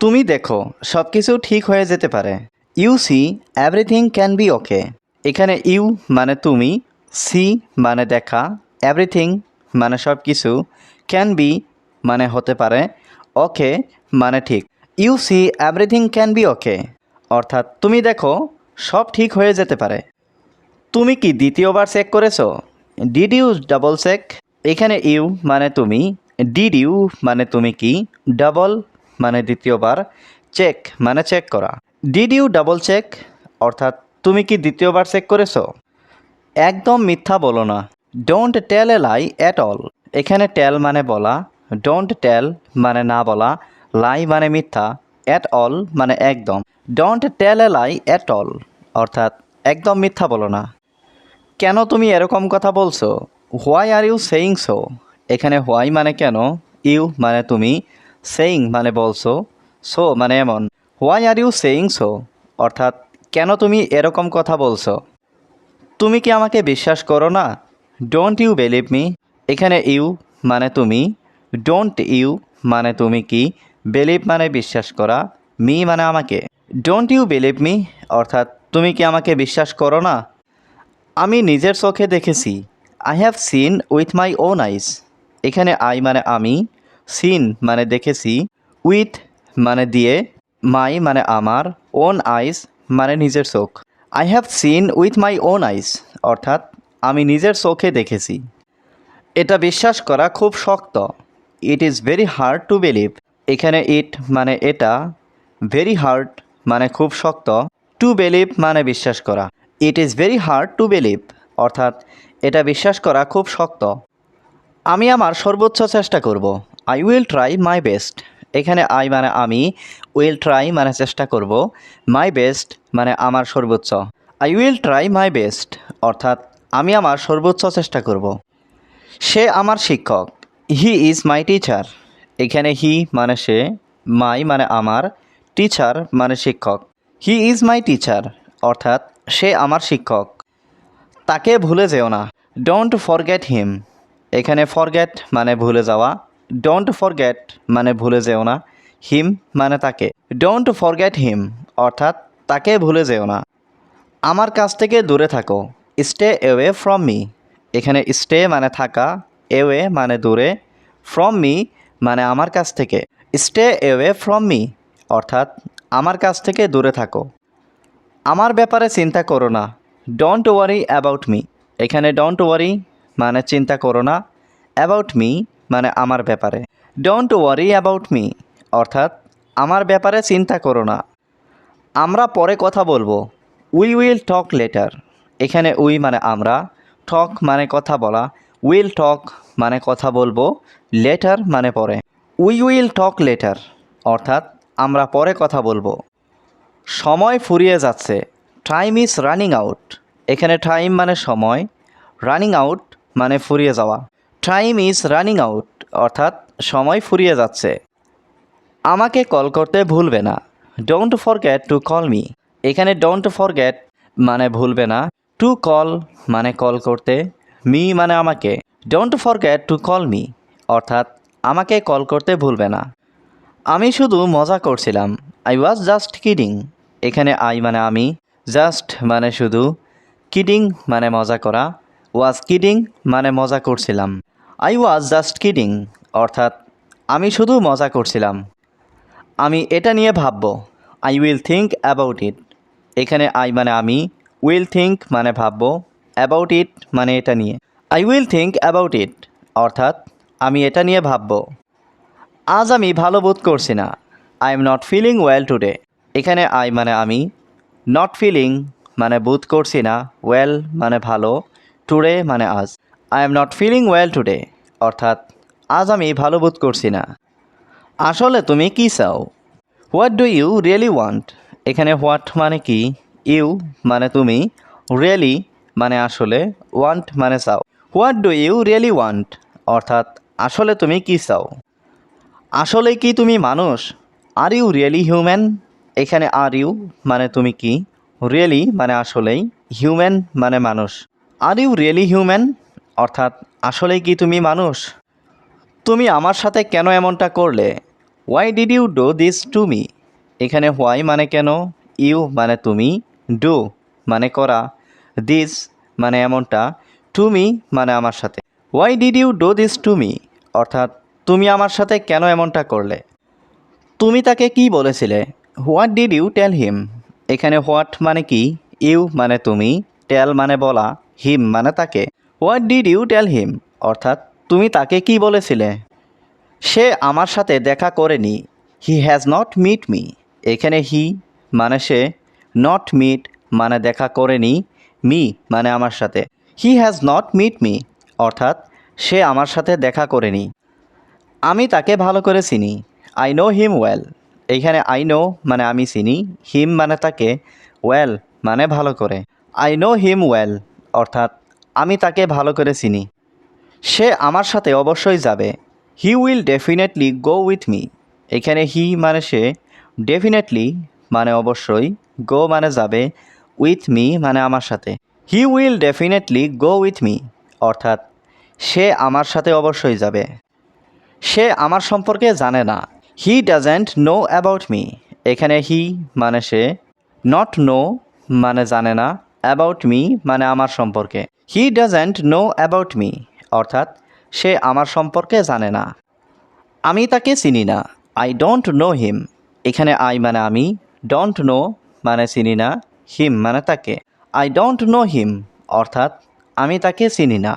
তুমি দেখো সব কিছু ঠিক হয়ে যেতে পারে। You see, everything can be okay. এখানে ইউ মানে তুমি, সি মানে দেখা, এভরিথিং মানে সব কিছু ক্যান বি মানে হতে পারে, ওকে মানে ঠিক। You see, everything can be okay. অর্থাৎ তুমি দেখো, সব ঠিক হয়ে যেতে পারে। তুমি কি দ্বিতীয়বার চেক করেছ? Did you double check? এখানে ইউ মানে তুমি, ডিড ইউ মানে তুমি কি? ডাবল মানে দ্বিতীয়বার চেক মানে চেক করা। ডিড ইউ ডাবল চেক অর্থাৎ, তুমি কি দ্বিতীয়বার চেক করেছ? একদম মিথ্যা বলো না। Don't tell a lie at all এখানে টেল মানে বলা ডোন্ট টেল মানে না বলা লাই মানে মিথ্যা অ্যাট অল মানে একদম। Don't tell a lie at all অর্থাৎ, একদম মিথ্যা বলো না। কেন তুমি এরকম কথা বলছো? Why are you saying so এখানে হোয়াই মানে কেন? ইউ মানে তুমি। সেইং মানে বলছো? সো মানে এমন। Why are you saying so অর্থাৎ, কেন তুমি এরকম কথা বলছো? তুমি কি আমাকে বিশ্বাস করো না? ডোন্ট ইউ বিলিভ মি এখানে ইউ মানে তুমি। ডোন্ট ইউ মানে তুমি কি? বিলিভ মানে বিশ্বাস করা। মি মানে আমাকে। ডোন্ট ইউ বিলিভ মি অর্থাৎ, তুমি কি আমাকে বিশ্বাস করো না? আমি নিজের চোখে দেখেছি। I have seen with my own eyes এখানে আই মানে আমি। সিন মানে দেখেছি উইথ মানে দিয়ে মাই মানে আমার ওন আইস মানে নিজের চোখ। I have seen with my own eyes অর্থাৎ আমি নিজের চোখে দেখেছি। এটা বিশ্বাস করা খুব শক্ত। It is very hard to believe এখানে ইট মানে এটা ভেরি হার্ড মানে খুব শক্ত। টু বিলিভ মানে বিশ্বাস করা। It is very hard to believe অর্থাৎ এটা বিশ্বাস করা খুব শক্ত। আমি আমার সর্বোচ্চ চেষ্টা করব। I will try my best এখানে আই মানে আমি উইল ট্রাই মানে চেষ্টা করব। মাই বেস্ট মানে আমার সর্বোচ্চ। I will try my best অর্থাৎ আমি আমার সর্বোচ্চ চেষ্টা করব। সে আমার শিক্ষক। হি ইজ মাই টিচার এখানে হি মানে সে মাই মানে আমার টিচার মানে শিক্ষক। হি ইজ মাই টিচার অর্থাৎ সে আমার শিক্ষক। তাকে ভুলে যেও না। ডোন্ট ফরগেট হিম এখানে ফরগেট মানে ভুলে যাওয়া। ডোন্ট ফরগেট মানে ভুলে যেও না। হিম মানে তাকে। ডোন্ট ফরগেট হিম অর্থাৎ তাকে ভুলে যেও না। আমার কাছ থেকে দূরে থাকো। স্টে অ্যাওয়ে ফ্রম মি এখানে স্টে মানে থাকা অ্যাওয়ে মানে দূরে। ফ্রম মি মানে আমার কাছ থেকে। স্টে অ্যাওয়ে ফ্রম মি অর্থাৎ আমার কাছ থেকে দূরে থাকো। আমার ব্যাপারে চিন্তা করো না। ডোন্ট ওয়ারি অ্যাবাউট মি এখানে ডোন্ট ওয়ারি মানে চিন্তা করো না। অ্যাবাউট মি মানে আমার ব্যাপারে। ডোন্ট ওয়ারি অ্যাবাউট মি অর্থাৎ আমার ব্যাপারে চিন্তা করো না। আমরা পরে কথা বলব। উই উইল টক লেটার এখানে উই মানে আমরা টক মানে কথা বলা। উইল টক মানে কথা বলব লেটার মানে পরে। উই উইল টক লেটার অর্থাৎ আমরা পরে কথা বলব। সময় ফুরিয়ে যাচ্ছে টাইম ইজ রানিং আউট এখানে টাইম মানে সময় রানিং আউট মানে ফুরিয়ে যাওয়া। টাইম ইজ রানিং আউট অর্থাৎ সময় ফুরিয়ে যাচ্ছে। আমাকে কল করতে ভুলবে না। Don't forget to call me এখানে ডোন্ট ফরগেট মানে ভুলবে না। টু কল মানে কল করতে মি মানে আমাকে। Don't forget to call me অর্থাৎ আমাকে কল করতে ভুলবে না। আমি শুধু মজা করছিলাম। আই ওয়াজ জাস্ট কিডিং এখানে আই মানে আমি জাস্ট মানে শুধু কিডিং মানে মজা করা। ওয়াজ কিডিং মানে মজা করছিলাম। আই ওয়াজ জাস্ট কিডিং অর্থাৎ আমি শুধু মজা করছিলাম। আমি এটা নিয়ে ভাববো I will think about it এখানে আই মানে আমি উইল থিঙ্ক মানে ভাবব অ্যাবাউট ইট মানে এটা নিয়ে। I will think about it অর্থাৎ আমি এটা নিয়ে ভাববো। আজ আমি ভালো বোধ করছি না। I am not feeling well today এখানে আই মানে আমি নট ফিলিং মানে বোধ করছি না ওয়েল মানে ভালো। টুডে মানে আজ। I am not feeling well today অর্থাৎ আজ আমি ভালো বোধ করছি না। আসলে তুমি কি চাও? What do you really want এখানে হোয়াট মানে কি? ইউ মানে তুমি। রিয়েলি মানে আসলে ওয়ান্ট মানে চাও। What do you really want অর্থাৎ আসলে তুমি কি চাও? আসলে কি তুমি মানুষ? আর ইউ রিয়েলি হিউম্যান এখানে আর ইউ মানে তুমি কি? রিয়েলি মানে আসলেই হিউম্যান মানে মানুষ। আর ইউ রিয়েলি হিউম্যান অর্থাৎ, আসলেই কি তুমি মানুষ? তুমি আমার সাথে কেন এমনটা করলে? Why did you do this to me এখানে হোয়াই মানে কেন? ইউ মানে তুমি? ডু মানে করা? দিস মানে এমনটা? টু মি মানে আমার সাথে। Why did you do this to me অর্থাৎ, তুমি আমার সাথে কেন এমনটা করলে? তুমি তাকে কি বলেছিলে? What did you tell him এখানে হোয়াট মানে কি? ইউ মানে তুমি? টেল মানে বলা? হিম মানে তাকে। What did you tell him অর্থাৎ, তুমি তাকে কি বলেছিলে? সে আমার সাথে দেখা করেনি। He has not meet me এখানে হি মানে সে নট মিট মানে দেখা করেনি মি মানে আমার সাথে। He has not meet me অর্থাৎ, সে আমার সাথে দেখা করেনি। আমি তাকে ভালো করে চিনি। আই নো হিম ওয়েল এইখানে আই নো মানে আমি চিনি। হিম মানে তাকে ওয়েল মানে ভালো করে। আই নো হিম ওয়েল অর্থাৎ আমি তাকে ভালো করে চিনি। সে আমার সাথে অবশ্যই যাবে। He will definitely go with me এখানে হি মানে সে ডেফিনেটলি মানে অবশ্যই গো মানে যাবে উইথ মি মানে আমার সাথে। He will definitely go with me অর্থাৎ সে আমার সাথে অবশ্যই যাবে। সে আমার সম্পর্কে জানে না। He doesn't know about me এখানে হি মানে সে নট নো মানে জানে না। অ্যাবাউট মি মানে আমার সম্পর্কে। He doesn't know about me অর্থাৎ সে আমার সম্পর্কে জানে না। আমি তাকে চিনি না আই ডোন্ট নো হিম এখানে আই মানে আমি ডোন্ট নো মানে চিনি না হিম মানে তাকে। আই ডোন্ট নো হিম অর্থাৎ আমি তাকে চিনি না।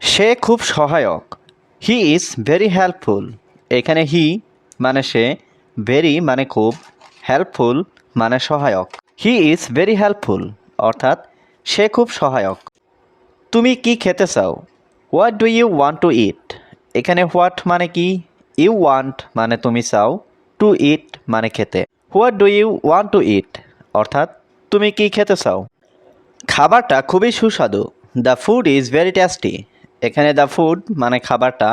সে খুব সহায়ক। হি ইজ ভেরি হেল্পফুল এখানে হি মানে সে ভেরি মানে খুব হেল্পফুল মানে সহায়ক। হি ইজ ভেরি হেল্পফুল অর্থাৎ সে খুব সহায়ক। তুমি কি খেতে চাও? What do you want to eat এখানে হোয়াট মানে কি? ইউ ওয়ান্ট মানে তুমি চাও। টু ইট মানে খেতে। What do you want to eat অর্থাৎ তুমি কি খেতে চাও? খাবারটা খুবই সুস্বাদু। The food is very tasty এখানে দ্য ফুড মানে খাবারটা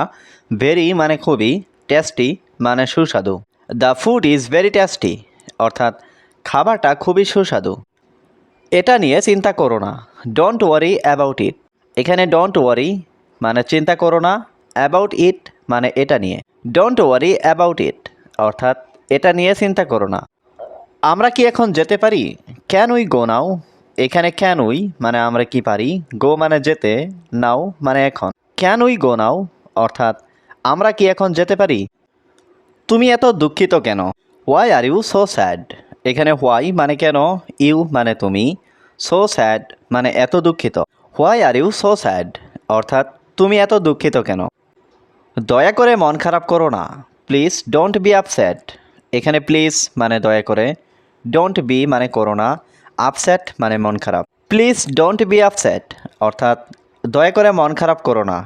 ভেরি মানে খুবই টেস্টি মানে সুস্বাদু। The food is very tasty অর্থাৎ খাবারটা খুবই সুস্বাদু। এটা নিয়ে চিন্তা করো না। ডোন্ট ওয়ারি অ্যাবাউট ইট এখানে ডোন্ট ওয়ারি মানে চিন্তা করো না। অ্যাবাউট ইট মানে এটা নিয়ে। ডোন্ট ওয়ারি অ্যাবাউট ইট অর্থাৎ এটা নিয়ে চিন্তা করো না। আমরা কি এখন যেতে পারি? ক্যান উই গো নাও এখানে ক্যান উই মানে আমরা কি পারি? গো মানে যেতে নাও মানে এখন। ক্যান উই গো নাও অর্থাৎ আমরা কি এখন যেতে পারি? তুমি এত দুঃখিত কেন? Why are you so sad এখানে হোয়াই মানে কেন? ইউ মানে তুমি। সো স্যাড মানে এত দুঃখিত। Why are you so sad অর্থাৎ তুমি এত দুঃখিত কেন? দয়া করে মন খারাপ করো না। প্লিজ ডোন্ট বি আপসেট এখানে প্লিজ মানে দয়া করে। ডোন্ট বি মানে করো না। আপসেট মানে মন খারাপ। প্লিজ ডোন্ট বি আপসেট অর্থাৎ দয়া করে মন খারাপ করো না।